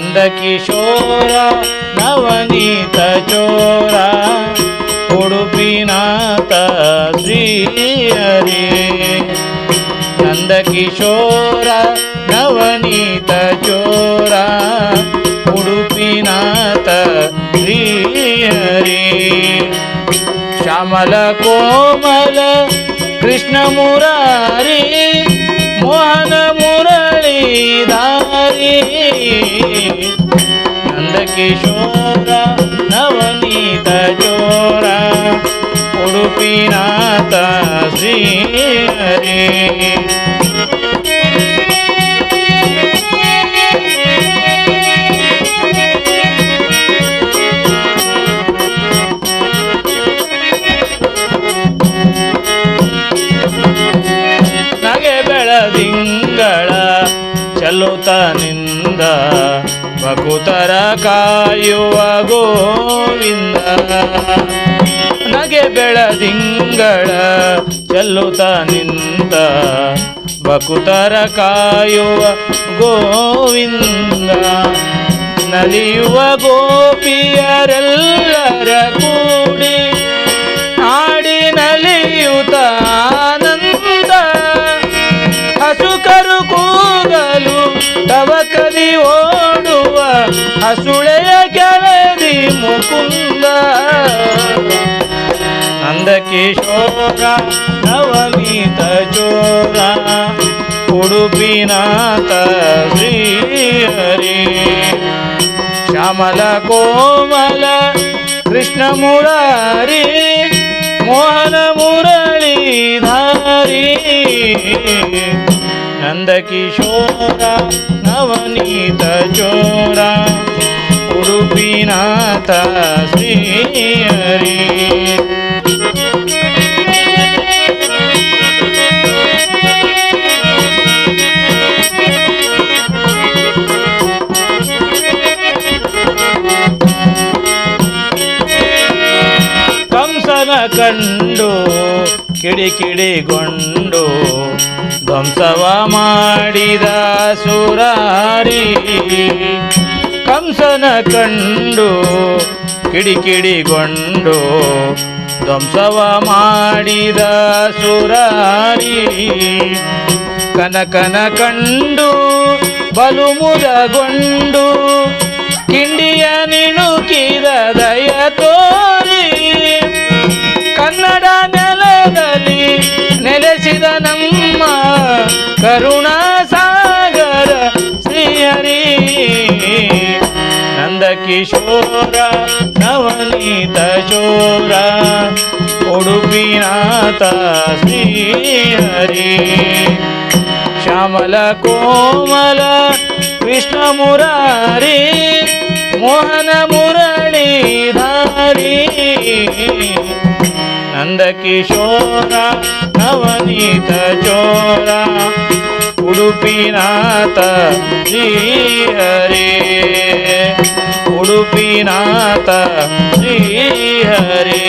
ನಂದಕಿಶೋರ ನವನೀತ ಚೋರ ಉಡುಪಿನಾಥ ಶ್ರೀಹರಿ ನಂದಕಿಶೋರ ನವನೀತ ಚೋರ श्यामल कोमल कृष्ण मुरारी मोहन मुरळी धारी। नंदकिशोरा नवनीत चोरा उडुपीनाथ श्री हरी ಚಲುತ ನಿಂದ ಬಕುತರ ಕಾಯುವ ಗೋವಿಂದ. ನಗೆ ಬೆಳದಿಂಗಳ ಚಲುತ ನಿಂದ ಬಕುತರ ಕಾಯುವ ಗೋವಿಂದ. ನಲಿಯುವ ಗೋಪಿಯರೆಲ್ಲರ हसुळेय केळरी मुकुंद नंदकिशोरा नवनीत चोरा उडुपीनाथ श्री हरी श्यामल कोमल कृष्ण मुरारी मोहन मुरळीधारी नंदकिशोरा नवनीत चोरा ಉಡುಪಿನಾಥ ಶ್ರೀಹರಿ. ಕಂಸನ ಕಂಡು ಕಿಡಿಕಿಡಿಗೊಂಡು ಧ್ವಂಸವ ಮಾಡಿದ ಸುರಾರಿ. ಕಂಸನ ಕಂಡು ಕಿಡಿಕಿಡಿಗೊಂಡು ಧ್ವಂಸವ ಮಾಡಿದ ಸುರಾರಿ. ಕನಕನ ಕಂಡು ಬಲು ಮುದಗೊಂಡು ಕಿಂಡಿಯ ನಿಣುಕಿದ ದಯ ತೋರಿ नंदकिशोर नवनीत शोर उडुपी श्रीहरी श्यामल कोमल विष्णुमुरारी मोहन मुरणीधारी नंद किशोर नवनीत चोरा उडुपीनाथ श्रीहरी ಉಡುಪಿನಾಥ ಶ್ರೀಹರಿ ಉಡುಪಿನಾಥ ಶ್ರೀಹರಿ